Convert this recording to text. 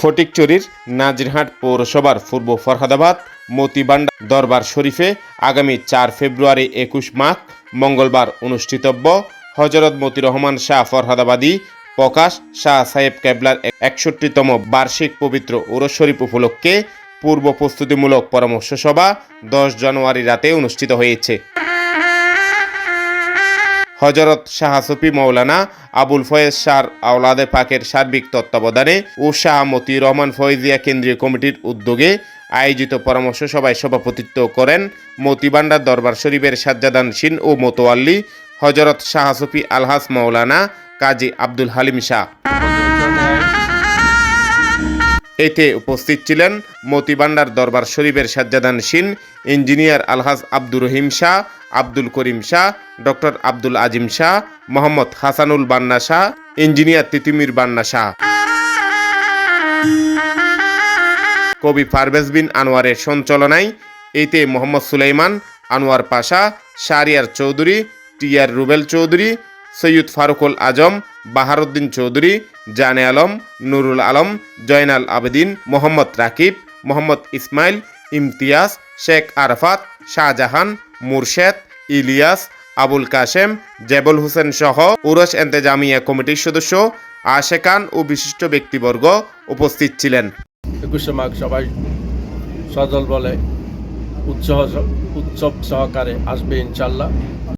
ফটিকচুরির নাজিরহাট পৌরসভার পূর্ব ফরহাদাবাদ, মতিবান্ডা দরবার শরীফে আগামী চার ফেব্রুয়ারি একুশ মাঘ মঙ্গলবার অনুষ্ঠিতব্য। হজরত মতি রহমান শাহ ফরহাদাবাদী, প্রকাশ শাহ সাহেব কেবলার একষট্টিতম বার্ষিক পবিত্র উরস শরীফ উপলক্ষে পূর্ব প্রস্তুতিমূলক পরামর্শ সভা দশ জানুয়ারি রাতে অনুষ্ঠিত হয়েছে। হজরত শাহ সফি মৌলানা আবুল ফয়েজ শাহ আওলাদে পাকের সার্বিক তত্ত্বাবধানে ও শাহ মতি রহমান ফয়েজিয়া কেন্দ্রীয় কমিটির উদ্যোগে আয়োজিত পরামর্শ সভায় সভাপতিত্ব করেন মতিবান্ডার দরবার শরীফের সাজ্জাদান সিন ও মোতোয়াল্লি, হজরত শাহ সফি আলহাস মৌলানা কাজী আব্দুল হালিম শাহ। এতে উপস্থিত ছিলেন মতিবান্ডার দরবার শরীফের সাজ্জাদান scene engineer Alhaj Abdur Rahim Shah, Abdul Karim Shah, doctor Abdul Azim Shah, Mohammad Hasanul Banna Shah, engineer তিতিমির বান্না শাহ। কবি পারভেজ বিন আনোয়ারের সঞ্চালনায় এতে মোহাম্মদ সুলাইমান, আনোয়ার পাশা শারিয়ার চৌধুরী টিয়ার রুবেল চৌধুরী সৈয়দ ফারুকুল আজম, বাহারুদ্দিন চৌধুরী, জানে আলম, নুরুল আলম, জয়নাল আবেদিন, মোহাম্মদ রাকিব, মোহাম্মদ ইসমাইল, ইমতিয়াজ, শেখ আরফাত, শাহজাহান, মুরশেদ, ইলিয়াস, আবুল কাশেম, জেবুল হোসেন সহ উরস এন্তেজামিয়া কমিটির সদস্য আশেকান ও বিশিষ্ট ব্যক্তিবর্গ উপস্থিত ছিলেন। একুশে মাঘ সবাই সদল বলে উৎসাহ উৎসব সহকারে আসবে ইনশাল্লাহ